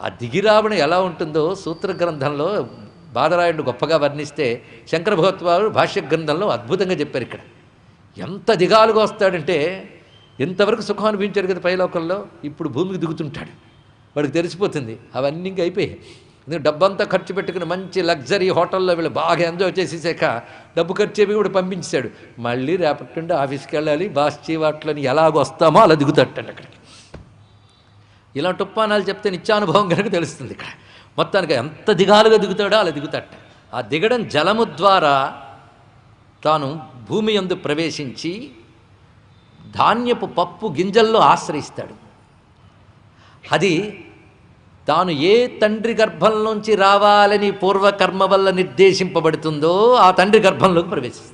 ఆ దిగిరావణ ఎలా ఉంటుందో సూత్ర గ్రంథంలో బాదరాయుడు గొప్పగా వర్ణిస్తే శంకర భాష్య గ్రంథంలో అద్భుతంగా చెప్పారు ఇక్కడ. ఎంత దిగాలుగా వస్తాడంటే ఎంతవరకు సుఖం అనిపించారు కదా పైలోకంలో ఇప్పుడు భూమికి దిగుతుంటాడు. వాడికి తెలిసిపోతుంది అవన్నీ ఇంక అయిపోయాయి. డబ్బంతా ఖర్చు పెట్టుకుని మంచి లగ్జరీ హోటల్లో వీళ్ళు బాగా ఎంజాయ్ చేసేసాక డబ్బు ఖర్చు చెప్పి కూడా పంపించాడు మళ్ళీ రేపటి నుండి ఆఫీస్కి వెళ్ళాలి బాస్ చీవాట్లని ఎలాగొస్తామో అలా దిగుతాడు అక్కడికి. ఇలాంటి ఉప్పానాలు చెప్తే నిత్యానుభవం కనుక తెలుస్తుంది ఇక్కడ. మొత్తానికి ఎంత దిగాలుగా దిగుతాడో అలా దిగుతాట. ఆ దిగడం జలము ద్వారా తాను భూమి ఎందు ప్రవేశించి ధాన్యపు పప్పు గింజల్లో ఆశ్రయిస్తాడు. అది తాను ఏ తండ్రి గర్భంలోంచి రావాలని పూర్వకర్మ వల్ల నిర్దేశింపబడుతుందో ఆ తండ్రి గర్భంలోకి ప్రవేశిస్తాడు.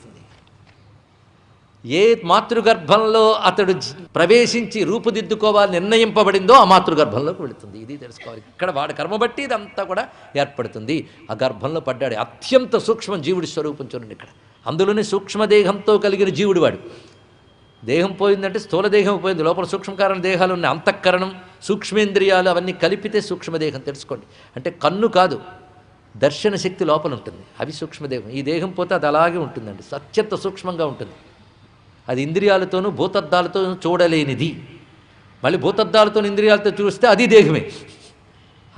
ఏ మాతృగర్భంలో అతడు ప్రవేశించి రూపుదిద్దుకోవాలి నిర్ణయింపబడిందో ఆ మాతృగర్భంలోకి వెళుతుంది. ఇది తెలుసుకోవాలి. ఇక్కడ వాడి కర్మ బట్టి ఇదంతా కూడా ఏర్పడుతుంది. ఆ గర్భంలో పడ్డాడు అత్యంత సూక్ష్మ జీవుడి స్వరూపం చూడండి ఇక్కడ. అందులోనే సూక్ష్మదేహంతో కలిగిన జీవుడు వాడు. దేహం పోయిందంటే స్థూల దేహం పోయింది. లోపల సూక్ష్మకారణ దేహాలు ఉన్నాయి. అంతఃకరణం సూక్ష్మేంద్రియాలు అవన్నీ కలిపితే సూక్ష్మదేహం తెలుసుకోండి. అంటే కన్ను కాదు దర్శన శక్తి లోపల ఉంటుంది. అవి సూక్ష్మదేహం ఈ దేహం పోతే అది అలాగే ఉంటుందండి. అత్యంత సూక్ష్మంగా ఉంటుంది. అది ఇంద్రియాలతోనూ భూతద్దాలతోనూ చూడలేనిది. మళ్ళీ భూతద్దాలతో ఇంద్రియాలతో చూస్తే అది దేహమే.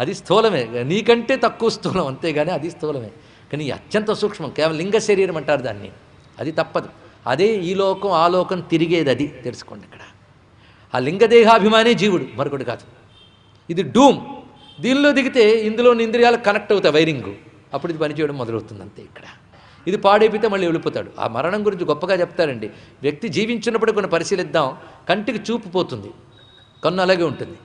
అది స్థూలమే. నీకంటే తక్కువ స్థూలం అంతేగాని అది స్థూలమే. కానీ అత్యంత సూక్ష్మం కేవలం లింగ శరీరం అంటారు దాన్ని. అది తప్పదు. అదే ఈ లోకం ఆ లోకం తిరిగేది అది. తెలుసుకోండి ఇక్కడ. ఆ లింగదేహాభిమానే జీవుడు మరొకటి కాదు. ఇది డూమ్. దీనిలో దిగితే ఇందులోని ఇంద్రియాలు కనెక్ట్ అవుతాయి వైరింగ్. అప్పుడు ఇది పనిచేయడం మొదలవుతుంది అంతే ఇక్కడ. ఇది పాడైపోతే మళ్ళీ వెళ్ళిపోతాడు. ఆ మరణం గురించి గొప్పగా చెప్తారండి. వ్యక్తి జీవించినప్పుడు కొన్ని పరిశీలిద్దాం. కంటికి చూపు పోతుంది. కన్ను అలాగే ఉంటుంది.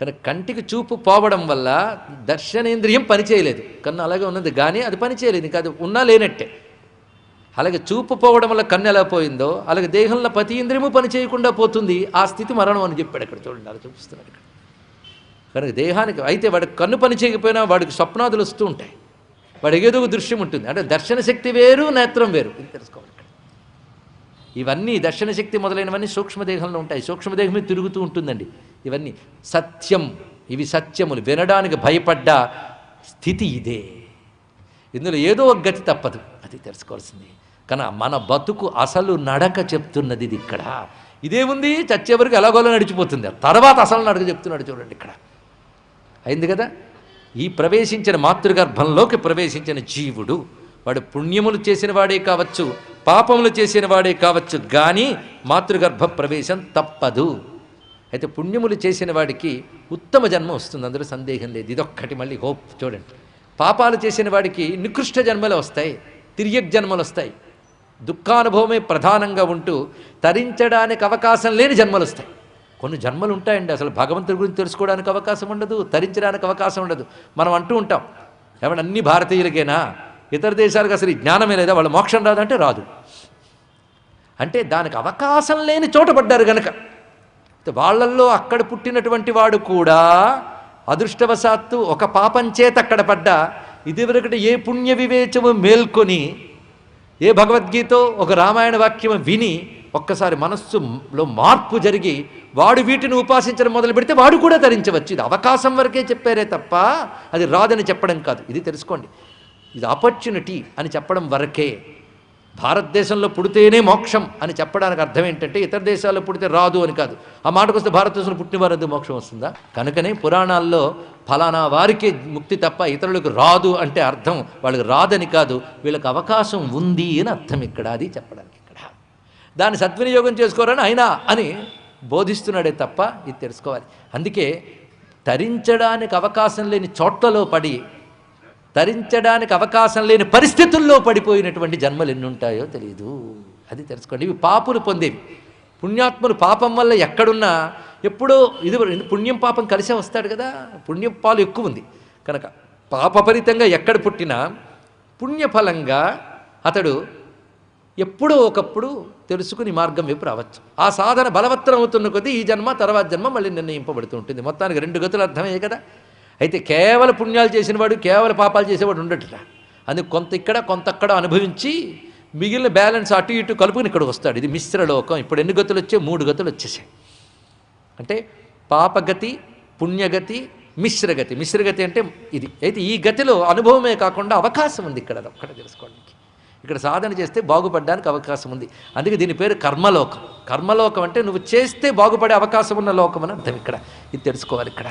కానీ కంటికి చూపు పోవడం వల్ల దర్శనేంద్రియం పనిచేయలేదు కన్ను అలాగే ఉన్నది. కానీ అది పనిచేయలేదు ఇంకా అది ఉన్నా లేనట్టే. అలాగే చూపు పోవడం వల్ల కన్ను ఎలా పోయిందో అలాగే దేహంలో ప్రతి ఇంద్రియము పని చేయకుండా పోతుంది. ఆ స్థితి మరణం అని చెప్పాడు ఇక్కడ చూడండి. అలా చూపిస్తున్నాడు ఇక్కడ. కనుక దేహానికి అయితే వాడికి కన్ను పని చేయకపోయినా వాడికి స్వప్నాదులు వస్తూ ఉంటాయి. వాడు ఏదో ఒక దృశ్యం ఉంటుంది. అంటే దర్శన శక్తి వేరు నేత్రం వేరు. ఇది తెలుసుకోవాలి ఇక్కడ. ఇవన్నీ దర్శన శక్తి మొదలైనవన్నీ సూక్ష్మదేహంలో ఉంటాయి. సూక్ష్మదేహమే తిరుగుతూ ఉంటుందండి. ఇవన్నీ సత్యం. ఇవి సత్యములు. వినడానికి భయపడ్డ స్థితి ఇదే. ఇందులో ఏదో ఒక గతి తప్పదు. అది తెలుసుకోవాల్సింది. కానీ మన బతుకు అసలు నడక చెప్తున్నది ఇది ఇక్కడ. ఇదేముంది చచ్చే వరకు ఎలాగోలో నడిచిపోతుంది. తర్వాత అసలు నడక చెప్తున్నాడు చూడండి ఇక్కడ. అయింది కదా? ఈ ప్రవేశించిన మాతృగర్భంలోకి ప్రవేశించిన జీవుడు వాడు పుణ్యములు చేసిన వాడే కావచ్చు పాపములు చేసిన వాడే కావచ్చు కానీ మాతృగర్భ ప్రవేశం తప్పదు. అయితే పుణ్యములు చేసిన వాడికి ఉత్తమ జన్మ వస్తుంది అందులో సందేహం లేదు. ఇదొక్కటి మళ్ళీ హోప్ చూడండి. పాపాలు చేసిన వాడికి నికృష్ట జన్మలు వస్తాయి తిరియక్ జన్మలు వస్తాయి. దుఃఖానుభవమే ప్రధానంగా ఉంటూ తరించడానికి అవకాశం లేని జన్మలు వస్తాయి. కొన్ని జన్మలు ఉంటాయండి. అసలు భగవంతుడి గురించి తెలుసుకోవడానికి అవకాశం ఉండదు తరించడానికి అవకాశం ఉండదు. మనం అంటూ ఉంటాం ఏమంటే అన్ని భారతీయులకేనా? ఇతర దేశాలకు అసలు ఈ జ్ఞానమే లేదా? వాళ్ళు మోక్షం రాదంటే రాదు. అంటే దానికి అవకాశం లేని చోట పడ్డారు గనక. వాళ్ళల్లో అక్కడ పుట్టినటువంటి వాడు కూడా అదృష్టవశాత్తు ఒక పాపం చేత అక్కడ పడ్డా. ఇదివరకటి ఏ పుణ్య వివేచము మేల్కొని ఏ భగవద్గీత ఒక రామాయణ వాక్యము విని ఒక్కసారి మనస్సులో మార్పు జరిగి వాడు వీటిని ఉపాసించడం మొదలు పెడితే వాడు కూడా ధరించవచ్చు. ఇది అవకాశం వరకే చెప్పారే తప్ప అది రాదని చెప్పడం కాదు. ఇది తెలుసుకోండి. ఇది ఆపర్చునిటీ అని చెప్పడం వరకే. భారతదేశంలో పుడితేనే మోక్షం అని చెప్పడానికి అర్థం ఏంటంటే ఇతర దేశాల్లో పుడితే రాదు అని కాదు. ఆ మాటకు వస్తే భారతదేశంలో పుట్టినవారు మోక్షం వస్తుందా? కనుకనే పురాణాల్లో ఫలానా వారికి ముక్తి తప్ప ఇతరులకు రాదు అంటే అర్థం. వాళ్ళకి రాదని కాదు. వీళ్ళకి అవకాశం ఉంది అని అర్థం ఇక్కడ అది చెప్పడానికి. దాన్ని సద్వినియోగం చేసుకోరని అయినా అని బోధిస్తున్నాడే తప్ప ఇది తెలుసుకోవాలి. అందుకే తరించడానికి అవకాశం లేని చోట్లలో పడి తరించడానికి అవకాశం లేని పరిస్థితుల్లో పడిపోయినటువంటి జన్మలు ఎన్ని ఉంటాయో తెలియదు అది తెలుసుకోండి. ఇవి పాపులు పొందేవి. పుణ్యాత్ములు పాపం వల్ల ఎక్కడున్నా ఎప్పుడో ఇది పుణ్యం పాపం కలిసే వస్తాడు కదా? పుణ్యం పాలు ఎక్కువ ఉంది. కనుక పాపపరితంగా ఎక్కడ పుట్టినా పుణ్యఫలంగా అతడు ఎప్పుడో ఒకప్పుడు తెలుసుకుని మార్గం వైపు రావచ్చు. ఆ సాధన బలవత్తరం అవుతున్న కొద్దీ ఈ జన్మ తర్వాత జన్మ మళ్ళీ నిర్ణయింపబడుతూ ఉంటుంది. మొత్తానికి రెండు గతులు అర్థమయ్యాయి కదా. అయితే కేవల పుణ్యాలు చేసినవాడు కేవల పాపాలు చేసేవాడు ఉండట్ల. అందుకు కొంత ఇక్కడ కొంత అక్కడ అనుభవించి మిగిలిన బ్యాలెన్స్ అటు ఇటు కలుపుకుని ఇక్కడికి వస్తాడు. ఇది మిశ్రలోకం ఇప్పుడు ఎన్ని గతులు వచ్చాయి? మూడు గతులు వచ్చేసాయి. అంటే పాపగతి పుణ్యగతి మిశ్రగతి. మిశ్రగతి అంటే ఇది. అయితే ఈ గతిలో అనుభవమే కాకుండా అవకాశం ఉంది ఇక్కడ. ఒక్కడ తెలుసుకోవడానికి. ఇక్కడ సాధన చేస్తే బాగుపడడానికి అవకాశం ఉంది. అందుకే దీని పేరు కర్మలోకం. కర్మలోకం అంటే నువ్వు చేస్తే బాగుపడే అవకాశం ఉన్న లోకం అని అర్థం ఇక్కడ. ఇది తెలుసుకోవాలి ఇక్కడ.